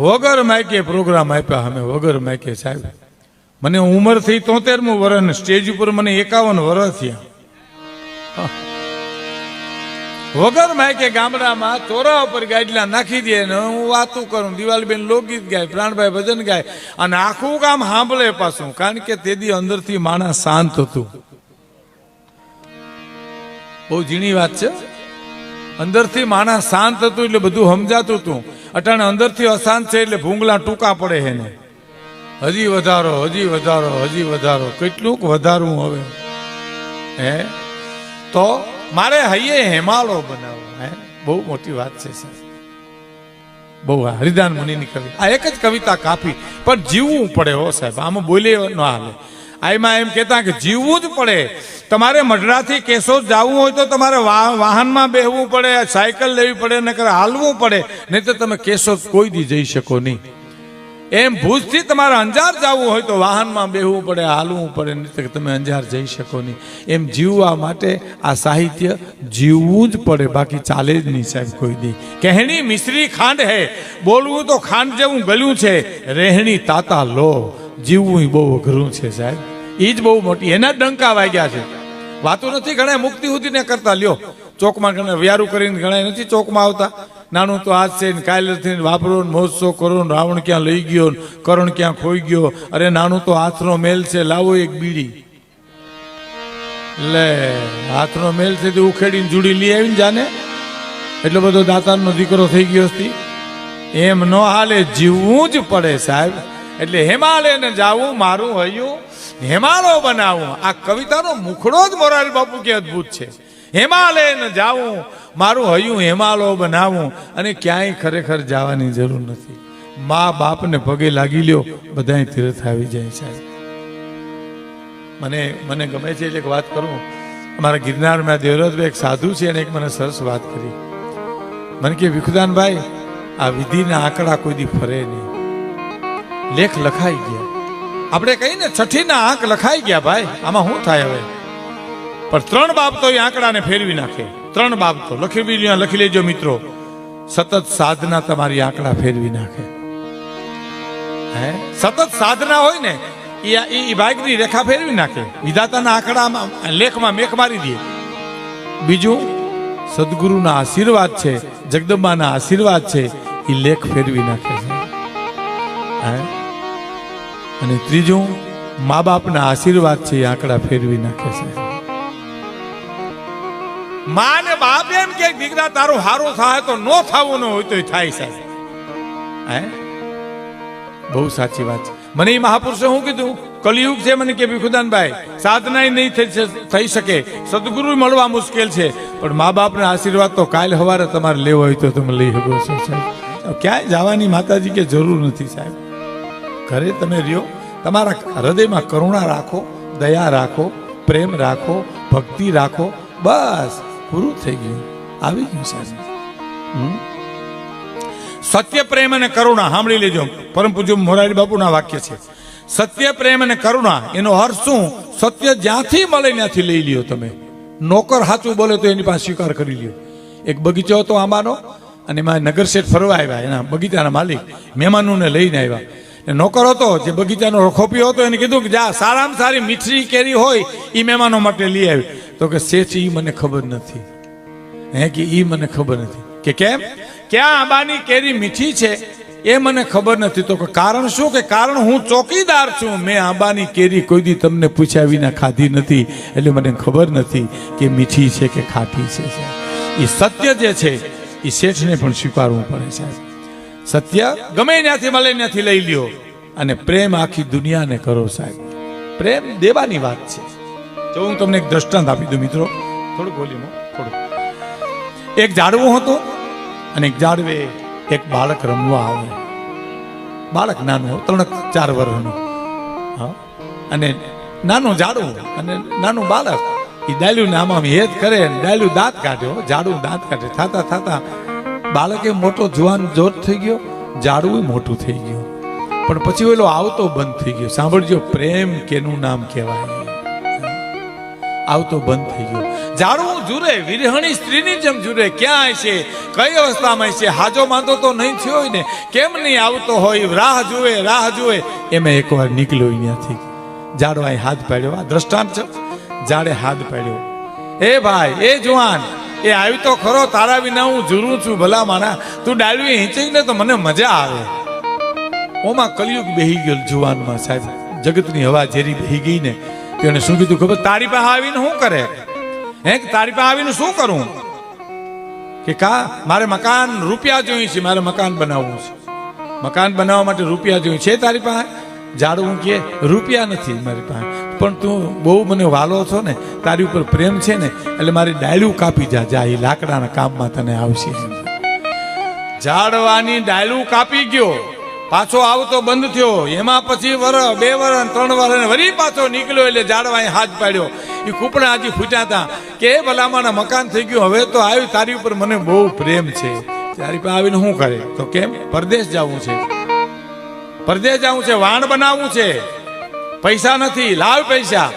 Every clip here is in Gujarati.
વગર માયકે પ્રોગ્રામ આપ્યા અમે, વગર માયકે સાહેબ. મને ઉંમર થઈ તોતેરમું વર્ષ સ્ટેજ ઉપર મને એકાવન વર્ષ થયા. વગર માયકે ગામડામાં તોરા ઉપર ગાડલા નાખી દે ને હું વાતું કરું, દિવાલબેન લોકગીત ગાય, પ્રાણભાઈ ભજન ગાય, અને આખું ગામ સાંભળે પાછું, કારણ કે તેદી અંદરથી માણસ શાંત હતું. બહુ ઝીણી વાત છે. અંદરથી માણસ શાંત હતું એટલે બધું સમજાતું હતું. અટાણે અંદરથી અશાંત છે એટલે ભૂંગલા ટૂંકા પડે છે હજી વધારો હજી વધારો હજી વધારો. કેટલુંક વધારવું હવે. હે? તો મારે હૈયે હેમાલો બનાવો હે? બહુ મોટી વાત છે, સાહેબ. બહુ હરિદાન મુનિની કવિતા આ એક જ કવિતા કાપી. પણ જીવવું પડે હો, સાહેબ. આમાં બોલે ન હાલે. આમાં એમ કહેતા કે જીવવું જ પડે. તમારે મઢડાથી કેશોદ જવું હોય તો તમારે વાહનમાં બેહવું પડે, સાયકલ લેવી પડે, નકર હાલવું પડે. નહીં તો તમે કેશોદ કોઈ દી જઈ શકો નહીં. એમ ભુજથી તમારે અંજાર જવું હોય તો વાહનમાં બેહવું પડે, હાલવું પડે, નહીં તો તમે અંજાર જઈ શકો નહીં. એમ જીવવા માટે આ સાહિત્ય જીવવું જ પડે, બાકી ચાલે જ નહીં સાહેબ કોઈ દી. કહેણી મિશ્રી ખાંડ હે. બોલવું તો ખાંડ જેવું ગલ્યું છે. રહેણી તાતા લો. જીવવું બહુ અઘરું છે સાહેબ. એ જ બહુ મોટી, એના ડંકા વાગ્યા છે. વાતો નથી ઘણા મુક્તિ સુધી ને કરતા, લ્યો. ચોકમાં ઘણા વ્યારું કરીને ઘણા નથી ચોકમાં આવતા. નાનું તો આજ છે ને, કાલે નથી વાપરો ને, મહોત્સવ કરો ને, રાવણ ક્યાં લઈ ગયો ને, કરણ ક્યાં ખોઈ ગયો. અરે નાનું તો હાથનો મેલ છે, લાવો એક બીડી. લે, હાથનો મેલ છે તે ઉખેડીને જુડી લઈ આવીને જાને. એટલો બધો દાતારનો દીકરો થઈ ગયો હતી એમ ન હાલે, જીવવું જ પડે સાહેબ. એટલે હિમાલયને જાવું, મારું હૈયું હિમાલય બનાવું. આ કવિતાનો મુખડો જ મોરારી બાપુ કે અદ્ભુત છે. હિમાલયને જાવું, મારું હૈયું હિમાલય બનાવું અને ક્યાંય ખરેખર જવાની જરૂર નથી. મા બાપને પગે લાગી લ્યો, બધાય તીર્થ આવી જાય સાહેબ મને મને ગમે છે એટલે એક વાત કરું. અમારા ગિરનારમાં દેવરતભાઈ એક સાધુ છે અને એક મને સરસ વાત કરી. મને કે, વિખુદાનભાઈ, આ વિધિના આંકડા કોઈ દી ફરે નહીં. લેખ લખાઈ ગયા. આપણે કહીને છઠ્ઠીના આંક લખાઈ ગયા ભાઈ. આમાં શું થાય હવે? પણ ત્રણ બાબતો એ આંકડાને ફેરવી નાખે. ત્રણ બાબતો. લખી લખી લેજો મિત્રો. સતત સાધના તમારી આંકડા ફેરવી નાખે. હે? સતત સાધના હોય ને, એ એ રેખા ફેરવી નાખે. વિધાતાના આંકડામાં, લેખમાં મેખ મારી દે. બીજું, સદગુરુના આશીર્વાદ છે, જગદંબાના આશીર્વાદ છે, એ લેખ ફેરવી નાખે છે. હે? અને ત્રીજું મા બાપના આશીર્વાદ છે આંકડા ફેરવી નાખે છે. મા ને બાપ એમ કે, દીકરા, તારું સારું થાય તો નો થવું, ન હોય તો થાય સાહેબ. હે? બહુ સાચી વાત છે. મને એ મહાપુરુષે શું કીધું? કલિયુગ છે, મને કે ભીખુદાનભાઈ સાધના નહીં થઈ થઈ શકે. સદગુરુ મળવા મુશ્કેલ છે. પણ મા બાપના આશીર્વાદ તો કાલ સવારે તમારે લેવો હોય તો તમે લઈ શકો છો સાહેબ. ક્યાંય જવાની માતાજી કે જરૂર નથી સાહેબ. ઘરે તમે રહ્યો, તમારા હૃદયમાં કરુણા રાખો, દયા રાખો, પ્રેમ રાખો, ભક્તિ રાખો, બસ પૂરું થઈ ગયું. આવી ગયું સાહેબ? સત્ય, પ્રેમ અને કરુણા, સાંભળી લેજો. પરમ પૂજ્ય મોરારી બાપુના વાક્ય છે. સત્ય, પ્રેમ અને કરુણા, એનો અર્થ શું? સત્ય જ્યાંથી મળે ત્યાંથી લઈ લ્યો તમે. નોકર સાચું બોલે તો એની પાસે સ્વીકાર કરી લ્યો. એક બગીચો હતો આંબાનો, અને એમાં નગર શેઠ ફરવા આવ્યા. એના બગીચાના માલિક, મહેમાનોને લઈને આવ્યા. નોકર હતો જે બગીચાનો રખોપીઓ હતો, એને કીધું કે, જા, સારામાં સારી મીઠી કેરી હોય એ મહેમાનો માટે લઈ આવી. તો કે, શેઠ એ મને ખબર નથી. હે કે, ઈ મને ખબર નથી. કે કેમ? ક્યાં આંબાની કેરી મીઠી છે, એ મને ખબર નથી. તો કે, કારણ શું? કે કારણ હું ચોકીદાર છું. મેં આંબાની કેરી કોઈ દી તમને પૂછ્યા વિના ખાધી નથી. એટલે મને ખબર નથી કે મીઠી છે કે ખાટી છે એ સત્ય જે છે એ શેઠને પણ સ્વીકારવું પડે, સાહેબ. સત્ય? ગમે ત્યાંથી મળે ત્યાંથી લઈ લ્યો. અને પ્રેમ આખી દુનિયાને કરો સાહેબ. પ્રેમ દેવાની વાત છે. જો હું તમને એક દ્રષ્ટાંત આપી દઉં મિત્રો. થોડું વોલ્યુમ થોડું એક ઝાડવું હતું અને એક ઝાડવે એક બાળક રમવા આવે. બાળક નાનું ત્રણ ચાર વર્ષનું. હા. અને નાનું ઝાડવું અને નાનું બાળક. એ ડાલ્યું ને આમાં હેત કરે ડાલ્યું દાંત કાઢ્યો ઝાડું દાંત કાઢે. થાતા થાતા બાળકે મોટો જુવાન જોત થઈ ગયો જાડવું મોટું થઈ ગયું. પણ પછી ઓલો આવતો બંધ થઈ ગયો. સાંભળજો, પ્રેમ કેનું નામ કહેવાય. આવતો બંધ થઈ ગયો. જાડવું જુરે વિરહણી સ્ત્રીની જેમ જુરે ક્યાં છે? કઈ અવસ્થામાં છે? હાજો માંદો તો નહીં થયો હોય ને? કેમ નહીં આવતો હોય? રાહ જુએ રાહ જુએ. એમાં એકવાર નીકળ્યો અહીંયાથી. જાડો હાથ પાડ્યો. આ દ્રષ્ટાંત છે. જાડે હાથ પાડ્યો. એ ભાઈ, એ જુવાન. એ આવી તો ખરો, તારા વિના હું જુરું છું ભલા મારા તું ડાળવી હિંચી ને તો મને મજા આવે. ઓમાં કલયુગ બેહી ગયો જુવાનમાં સાહેબ. જગતની હવા ઝેરી બેહી ગઈ ને તેને શું કીધું ખબર? તારી પાસે આવીને શું કરે? હે તારી પાસે આવીને શું કરું? કે કા, મારે મકાન રૂપિયા જોઈએ છે, મારે મકાન બનાવવું છે. મકાન બનાવવા માટે રૂપિયા જોઈએ છે તારી પાસે? જાડવું કે રૂપિયા નથી મારી પાસે? પણ તું બહુ મને વાલો છો ને, તારી ઉપર પ્રેમ છે ને, એટલે મારી ડાયલું કાપી જા જા, એ લાકડાના કામમાં તને આવશે. ઝાડવાની ડાયલું કાપી ગયો, પાછો આવતો બંધ થયો, એમાં પછી વર, બે વર ત્રણ વર વરી પાછો નીકળ્યો એટલે ઝાડવાએ હાથ પાડ્યો. એ કૂપણા હજી ફૂટ્યા હતા કે ભલામાના મકાન થઈ ગયું, હવે તો આવ્યું, તારી ઉપર મને બહુ પ્રેમ છે. તારી પાસે આવીને શું કરે? તો કેમ? પરદેશ જવું છે. પરદેશ જવું છે, વાણ બનાવવું છે. પૈસા નથી, લાવ પૈસા.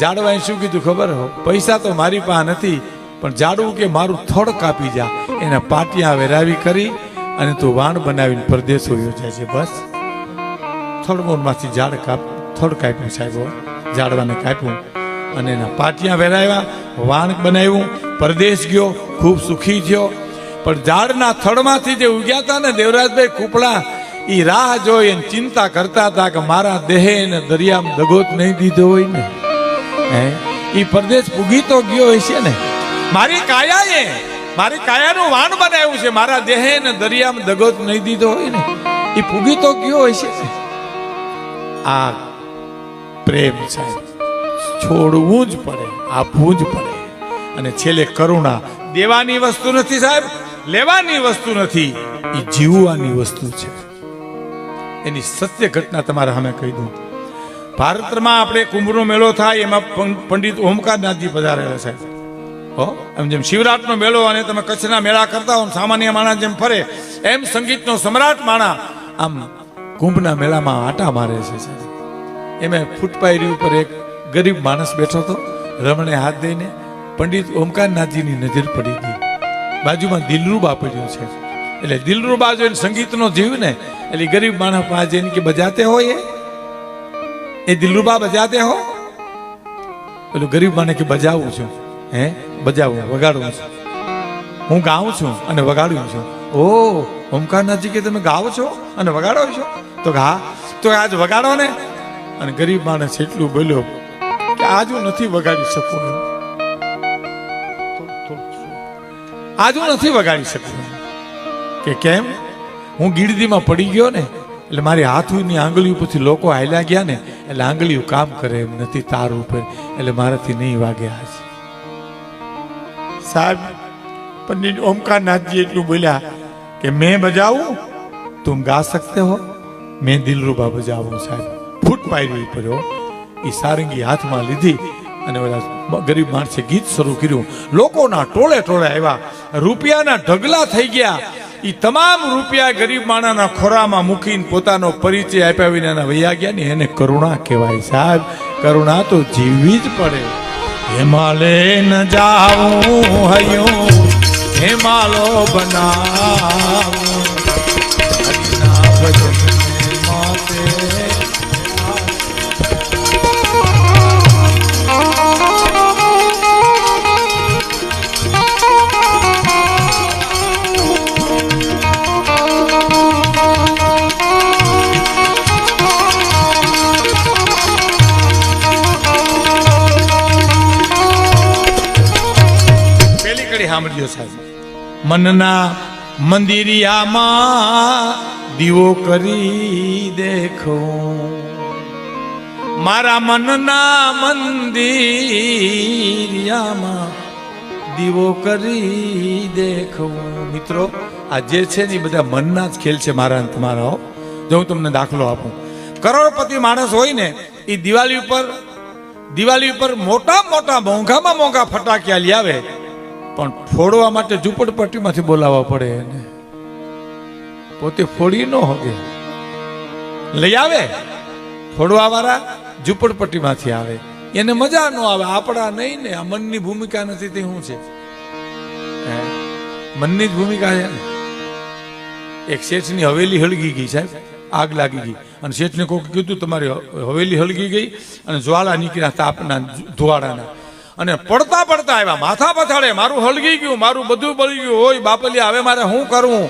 જાડવાએ શું કીધું ખબર હો? પૈસા તો મારી પાસે નથી, પણ જાડવું કે મારું થડ કાપી જા. એને પાટિયા વેરાવી કરી અને તું વાણ બનાવીને પરદેશો યોજાય છે, બસ. થડમોરમાંથી ઝાડ કાપ, થડ કાપ્યું સાહેબ ઝાડવાને કાપ્યું અને એના પાટિયા વેરાવ્યા, વાણ બનાવ્યું, પરદેશ ગયો, ખૂબ સુખી થયો. પણ ઝાડના થડમાંથી જે ઉગ્યા હતા ને દેવરાજભાઈ કૂપડા એ રાહ જોઈ અને ચિંતા કરતા હતા કે મારા દેહે ને દરિયામાં દગોત નહીં દીધો હોય ને. હે? એ પરદેશ પૂગી તો ગયો હશે ને. મારી કાયાએ, મારી કાયાનું વાણ બનાવ્યું છે, મારા દેહે ને દરિયામાં દગોત નહીં દીધો હોય ને. એ પૂગી તો ગયો હશે ને. આ પ્રેમ સાહેબ, છોડવું જ પડે, આપવું જ પડે. અને છેલ્લે કરુણા. દેવાની વસ્તુ નથી સાહેબ, લેવાની વસ્તુ નથી. એ જીવવાની વસ્તુ છે. એની સત્ય ઘટના તમારે સામે કહી દઉં. ભારતમાં આપણે કુંભનો મેળો થાય, એમાં પંડિત ઓમકારનાથજી પધારેલા સાહેબ. હો, એમ જેમ શિવરાતનો મેળો અને તમે કચ્છના મેળા કરતા હો સામાન્ય માણસ જેમ ફરે, એમ સંગીતનો સમ્રાટ માણા આમ કુંભના મેળામાં આટા મારે છે એમાં ફૂટપાયરી ઉપર એક ગરીબ માણસ બેઠો હતો, રમણે હાથ દઈને પંડિત ઓમકારનાથજીની નજર પડી ગઈ બાજુમાં દિલરૂબા પડ્યો છે. એટલે દિલરૂબા જોઈને સંગીતનો જીવ ને, એટલે ગરીબ માણસ પાસે જઈને કે બજાતે હોય એ? દિલરૂબા બજાતે હો પેલું ગરીબ માને કે બજાવું છું, હે બજાવું, વગાડું છું હું ગાઉં છું અને વગાડું છું ઓ ઓમકારનાથજી કે તમે ગાઓ છો અને વગાડો છો તો હા, તો આજ વગાડો ને અને ગરીબ માણસ એટલું બોલ્યો કે આજ હું નથી વગાડી શકું. આજ હું નથી વગાડી શકું. કે કેમ? હું ગીરદીમાં પડી ગયો ને, એટલે મારી હાથની આંગળી ઉપરથી લોકો હાલ્યા ગયા ને, એટલે આંગળીઓ કામ કરે એમ નથી તાર ઉપર, એટલે મારાથી નહીં વાગે આજ. સાહેબ, પંડિત ઓમકારનાથજી એટલું બોલ્યા કે, મેં બજાવું? તું ગા શકતે હો? મેં દિલરૂબા બજાવું, સાહેબ. ફૂટ પાયરી ઉપર હો એ સારંગી હાથમાં લીધી અને ઓલા ગરીબ માણસે ગીત શરૂ કર્યું. લોકોના ટોળે ટોળે આવ્યા. રૂપિયાના ઢગલા થઈ ગયા. એ તમામ રૂપિયા ગરીબ માણાના ખોરામાં મૂકીને પોતાનો પરિચય આપ્યા વિનાના વૈયા ગયા ને એને કરુણા કહેવાય સાહેબ. કરુણા તો જીવવી જ પડે. હિમાલય ન જાવું હયું, હિમાલો બનાવું. સાંભળ્યો સાહેબ. મનના મંદિરિયામાં દીવો કરી દેખો. મારા મનના મંદિરિયામાં દીવો કરી દેખો. મિત્રો, આ જે છે ને બધા મનના જ ખેલ છે મારા અને તમારા. જો હું તમને દાખલો આપું. કરોડપતિ માણસ હોય ને, એ દિવાળી ઉપર દિવાળી ઉપર મોટા મોટા મોંઘામાં મોંઘા ફટાકિયા લઈ આવે. પણ ફોડવા માટે ઝૂંપડપટ્ટીમાંથી બોલાવવા પડે એને. પોતે ફોડી ન હોગે. લઈ આવે. ફોડવા વાળા ઝૂંપડપટ્ટીમાંથી આવે. એને મજા ન આવે. આપણા નહીં ને, આ મનની ભૂમિકા નથી, તે શું છે? મનની જ ભૂમિકા છે ને? એક શેઠની હવેલી હળગી ગઈ સાહેબ. આગ લાગી ગઈ. અને શેઠને કોઈક કીધું, તમારી હવેલી હળગી ગઈ અને જ્વાળા નીકળ્યા તાપના ધુવાડાના. અને પડતા પડતા આવ્યા. માથા પછાડે મારું હળગી ગયું, મારું બધું બળી ગયું. હોય બાપલિયા હવે મારે શું કરવું?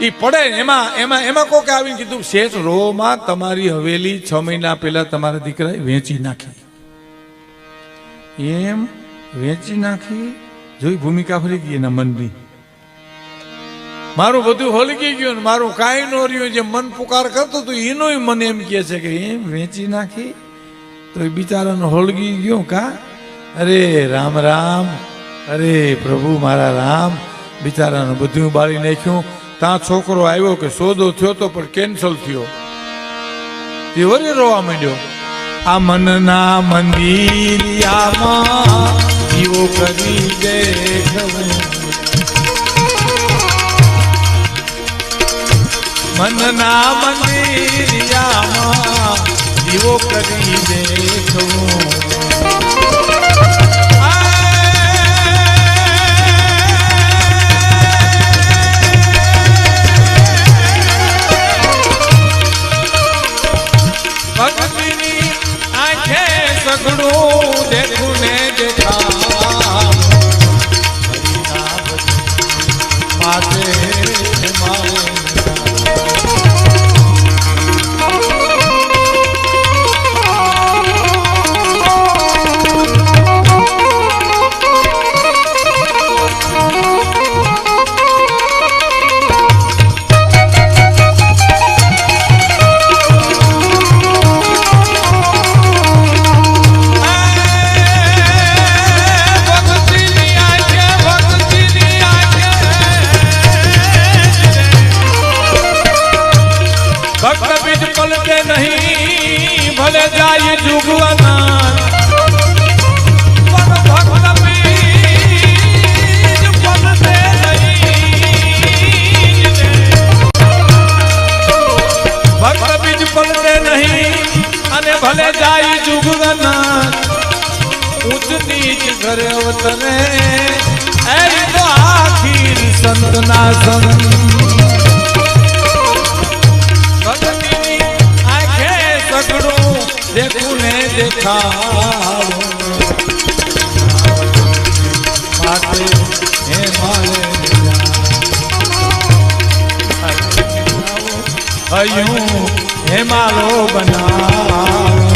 એ પડે એમાં એમાં એમાં કોકે આવીને કીધું, શેઠ, રોમાં તમારી હવેલી છ મહિના પહેલા તમારા દીકરાએ વેચી નાખી. એમ વેચી નાખી, જોઈ ભૂમિકા ફરી ગઈ એના મનની. મારું બધું હલકી ગયું ને, મારું કાંઈ ન રહ્યું, જે મન પુકાર કરતો હતું એનોય મને એમ કહે છે કે, એમ વેચી નાખી તો એ બિચારાનું હળગી ગયો કા? અરે રામ રામ. અરે પ્રભુ મારા રામ. બિચારાનું બધું બાળી નાખ્યું. ત્યાં છોકરો આવ્યો કે સોદો થયો તો પણ કેન્સલ થયો. તે વળી રોવા માંડ્યો. આ મનના મંદિરિયામાં દીવો કરી દે મનના મંદિરિયામાં દીવો કરી દેખવું. સગડું ભલે જાય જુગવાના ઉચ્ચ નીચ ઘરે વતને એ તો આખીર સંતના સંત ભક્તિની આંખે સગડું દેખું ને દેખાડું માટે હયું હે મારો બનાવ.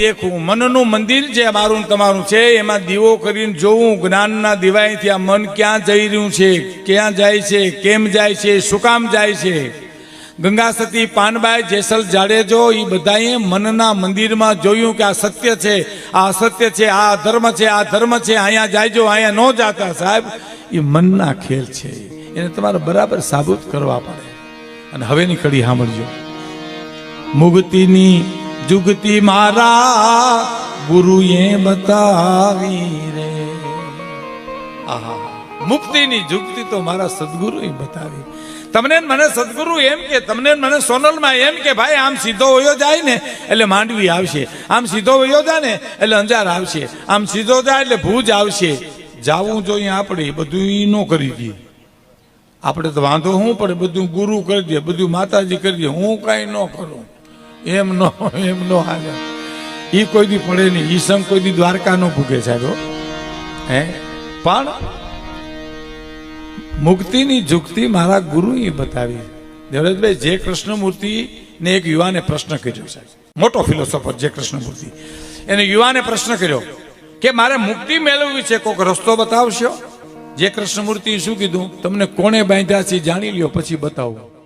દેખું, મનનું મંદિર જે મારું તમારું છે, એમાં દીવો કરીને જોવું, જ્ઞાનના દિવાયથી આ મન ક્યાં જઈ રહ્યું છે, ક્યાં જાય છે, કેમ જાય છે, શું કામ જાય છે? ગંગા સતી, પાનબાઈ, જેસલ જાડેજો એ બધાએ મનના મંદિરમાં જોયું કે આ સત્ય છે, આ અસત્ય છે, આ ધર્મ છે, આ ધર્મ છે, અહીંયા જાયજો, અહીંયા ન જાતા, સાહેબ. એ મનના ખેલ છે. એને તમારે બરાબર સાબુત કરવા પડે. અને હવેની કડી સાંભળજો. મુક્તિની જુગતી મારા ગુરુએ બતાવી રે. આહા. મુક્તિની જુગતી તો મારા સદગુરુએ બતાવી. તમને મને સદગુરુ એમ કે, તમને મને સોનલમાં એમ કે, ભાઈ, આમ સીધો વયો જાય ને, એટલે માંડવી આવશે. આમ સીધો વયો જાય ને, એટલે અંજાર આવશે. આમ સીધો જાય એટલે ભૂજ આવશે. જાવું જોઈએ આપણે બધું ઈ ન કરી દઈએ. આપણે તો વાંધો શું પડે બધું ગુરુ કરી દે, બધું માતાજી કરી દે. હું કાંઈ ન કરું. એમ નો એમ નો હાલે. એ કોઈ દી પડે નહીં. ઈ કોઈ દી દ્વારકા નો ભૂગે સાહેબ, હે. પણ મુક્તિની જુક્તિ મારા ગુરુએ બતાવી. દેવરાજભાઈ જે કૃષ્ણમૂર્તિ ને એક યુવાને પ્રશ્ન કર્યો સાહેબ. મોટો ફિલોસોફર, જે કૃષ્ણમૂર્તિ. એને યુવાને પ્રશ્ન કર્યો કે મારે મુક્તિ મેળવવી છે કોઈક રસ્તો બતાવશો? જે કૃષ્ણમૂર્તિ શું કીધું? તમને કોણે બાંધ્યા છે જાણી લ્યો, પછી બતાવો.